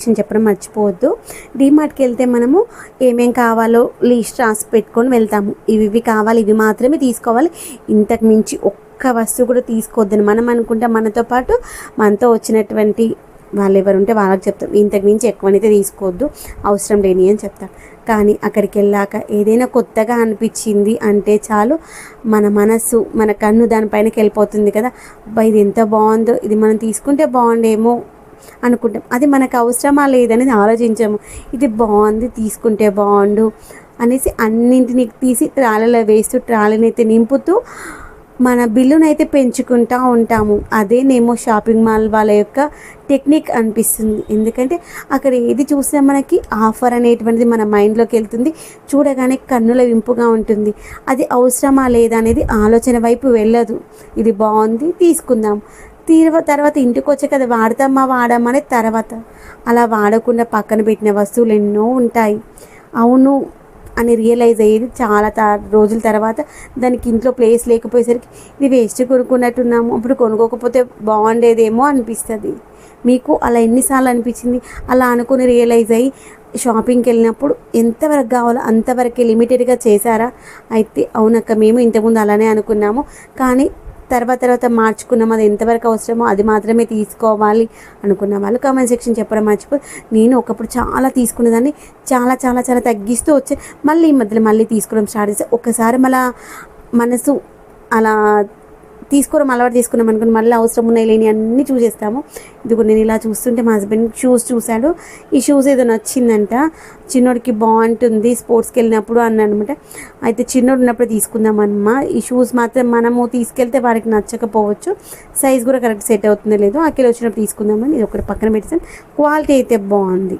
విషయం చెప్పడం మర్చిపోవద్దు. డీమార్ట్కి వెళ్తే మనము ఏమేం కావాలో లిస్ట్ రాసి పెట్టుకొని వెళ్తాము. ఇవి ఇవి కావాలి ఇవి మాత్రమే తీసుకోవాలి. ఇంతకు మించి ఒక్క వస్తువు కూడా తీసుకోవద్దని మనం అనుకుంటే మనతో పాటు మనతో వచ్చినటువంటి వాళ్ళు ఎవరు ఉంటే వాళ్ళకి చెప్తాం. ఇంతకు మించి ఎక్కువనైతే తీసుకోవద్దు. అవసరం లేని అని చెప్తాం. కానీ అక్కడికి వెళ్ళాక ఏదైనా కొత్తగా అనిపించింది అంటే చాలు మన మనసు మన కన్ను దానిపైనకి వెళ్ళిపోతుంది కదా. అబ్బా ఇది ఎంత బాగుందో ఇది మనం తీసుకుంటే బాగుండేమో అనుకుంటాం. అది మనకు అవసరమా లేదనేది ఆలోచించాము. ఇది బాగుంది తీసుకుంటే బాగుండు అనేసి అన్నింటిని తీసి ట్రాలీలో వేస్తూ ట్రాలీని అయితే నింపుతూ మన బిల్లునైతే పెంచుకుంటూ ఉంటాము. అదేనేమో షాపింగ్ మాల్ వాళ్ళ యొక్క టెక్నిక్ అనిపిస్తుంది. ఎందుకంటే అక్కడ ఏది చూసినా మనకి ఆఫర్ అనేటువంటిది మన మైండ్లోకి వెళ్తుంది. చూడగానే కన్నుల వింపుగా ఉంటుంది. అది అవసరమా లేదా అనేది ఆలోచన వైపు వెళ్ళదు. ఇది బాగుంది తీసుకుందాం. తీరువ తర్వాత ఇంటికి వచ్చే కదా వాడతామా వాడమనే తర్వాత. అలా వాడకుండా పక్కన పెట్టిన వస్తువులు ఎన్నో ఉంటాయి. అవును అని రియలైజ్ అయ్యేది చాలా త రోజుల తర్వాత. దానికి ఇంట్లో ప్లేస్ లేకపోయేసరికి ఇది వేస్ట్ కొనుక్కున్నట్టున్నాము అప్పుడు కొనుక్కోకపోతే బాగుండేదేమో అనిపిస్తుంది. మీకు అలా ఎన్నిసార్లు అనిపించింది? అలా అనుకుని రియలైజ్ అయ్యి షాపింగ్కి వెళ్ళినప్పుడు ఎంతవరకు కావాలో అంతవరకే లిమిటెడ్గా చేశారా? అయితే అవునక్క మేము ఇంతకుముందు అలానే అనుకున్నాము. కానీ తర్వాత తర్వాత మార్చుకున్నాం. అది ఎంతవరకు అవసరమో అది మాత్రమే తీసుకోవాలి అనుకున్న వాళ్ళు కామెంట్ సెక్షన్ చెప్పడం మర్చిపో నేను ఒకప్పుడు చాలా తీసుకునేదాన్ని. చాలా చాలా చాలా తగ్గిస్తూ వచ్చే మళ్ళీ ఈ మధ్యలో మళ్ళీ తీసుకోవడం స్టార్ట్ చేస్తే ఒక్కసారి మళ్ళీ మనసు అలా తీసుకోవడం అలవాటు తీసుకున్నాం అనుకుని మళ్ళీ అవసరం ఉన్నాయి లేని అన్నీ చూసేస్తాము. ఇదిగో నేను ఇలా చూస్తుంటే మా హస్బెండ్ షూస్ చూశాడు. ఈ షూస్ ఏదో నచ్చిందంట. చిన్నోడికి బాగుంటుంది స్పోర్ట్స్కి వెళ్ళినప్పుడు అన్నమాట అనమాట అయితే చిన్నోడు ఉన్నప్పుడు తీసుకుందామమ్మా. ఈ షూస్ మాత్రం మనము తీసుకెళ్తే వారికి నచ్చకపోవచ్చు. సైజ్ కూడా కరెక్ట్ సెట్ అవుతుందో లేదో అక్కడ వచ్చినప్పుడు తీసుకుందామని ఇది ఒకటి పక్కన పెట్టేసాను క్వాలిటీ అయితే బాగుంది.